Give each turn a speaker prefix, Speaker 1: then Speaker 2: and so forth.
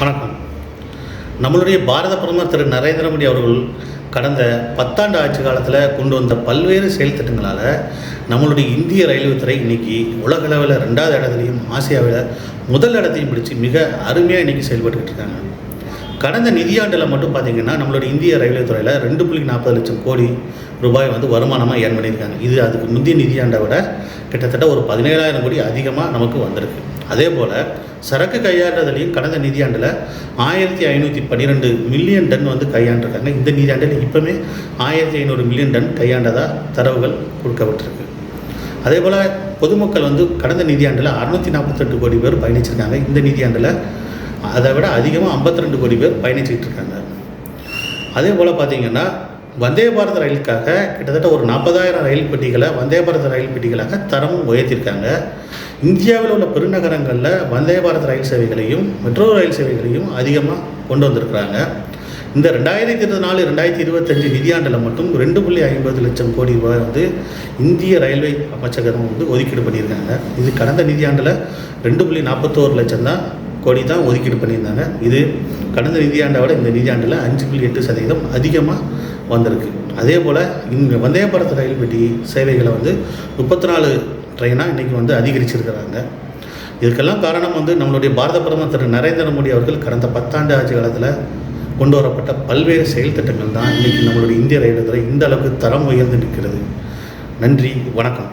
Speaker 1: வணக்கம். நம்மளுடைய பாரத பிரதமர் திரு நரேந்திர மோடி அவர்கள் கடந்த பத்தாண்டு ஆட்சி காலத்தில் கொண்டு வந்த பல்வேறு செயல் திட்டங்களால் நம்மளுடைய இந்திய ரயில்வே துறை இன்னைக்கு உலகளவில் ரெண்டாவது இடத்துலையும் ஆசியாவில் முதல் இடத்தையும் பிடிச்சி மிக அருமையாக இன்னைக்கு செயல்பட்டுக்கிட்டு இருக்காங்க. கடந்த நிதியாண்டில் மட்டும் பார்த்தீங்கன்னா நம்மளுடைய இந்திய ரயில்வே துறையில் ரெண்டு புள்ளி நாற்பது லட்சம் கோடி ரூபாய் வந்து வருமானமாக ஏன் பண்ணியிருக்காங்க. இது அதுக்கு முந்தைய நிதியாண்டை விட கிட்டத்தட்ட ஒரு பதினேழாயிரம் கோடி அதிகமாக நமக்கு வந்திருக்கு. அதே போல் சரக்கு கையாண்டதுலேயும் கடந்த நிதியாண்டில் ஆயிரத்தி ஐநூற்றி பன்னிரெண்டு மில்லியன் டன் வந்து கையாண்டிருக்காங்க. இந்த நிதியாண்டில் இப்போவுமே ஆயிரத்தி ஐநூறு மில்லியன் டன் கையாண்டதாக தரவுகள் கொடுக்கப்பட்டிருக்கு. அதே போல் பொதுமக்கள் வந்து கடந்த நிதியாண்டில் அறுநூற்றி நாற்பத்தெட்டு கோடி பேர் பயணிச்சிருக்காங்க. இந்த நிதியாண்டில் அதை விட அதிகமாக 52 கோடி பேர் பயணிச்சுக்கிட்டு இருக்காங்க. அதே போல் பார்த்தீங்கன்னா வந்தே பாரத் ரயிலுக்காக கிட்டத்தட்ட ஒரு நாற்பதாயிரம் ரயில் பெட்டிகளை வந்தே பாரத் ரயில் பெட்டிகளாக தரமும் உயர்த்தியிருக்காங்க. இந்தியாவில் உள்ள பெருநகரங்களில் வந்தே பாரத் ரயில் சேவைகளையும் மெட்ரோ ரயில் சேவைகளையும் அதிகமாக கொண்டு வந்திருக்கிறாங்க. இந்த ரெண்டாயிரத்தி இருபத்தி நாலு ரெண்டாயிரத்தி இருபத்தஞ்சு நிதியாண்டில் மட்டும் ரெண்டு புள்ளி ஐம்பது லட்சம் கோடி ரூபாய் வந்து இந்திய ரயில்வே அமைச்சகம் வந்து ஒதுக்கீடு பண்ணியிருக்காங்க. இது கடந்த நிதியாண்டில் ரெண்டு புள்ளி நாற்பத்தோரு லட்சம் தான் கோடி தான் ஒதுக்கீடு பண்ணியிருந்தாங்க. இது கடந்த நிதியாண்டை விட இந்த நிதியாண்டில் அஞ்சு புள்ளி எட்டு சதவீதம் அதிகமாக வந்திருக்கு. அதே போல் இங்கே வந்தே பாரத் ரயில் பெட்டி சேவைகளை வந்து முப்பத்தி நாலு ட்ரெயினாக இன்றைக்கி வந்து அதிகரிச்சிருக்கிறாங்க. இதுக்கெல்லாம் காரணம் வந்து நம்மளுடைய பாரத பிரதமர் திரு நரேந்திர மோடி அவர்கள் கடந்த பத்தாண்டு ஆட்சி காலத்தில் கொண்டு வரப்பட்ட பல்வேறு செயல் திட்டங்கள் தான் இன்றைக்கி நம்மளுடைய இந்திய ரயில்வே துறை இந்த அளவுக்கு தரம் உயர்ந்து நிற்கிறது. நன்றி வணக்கம்.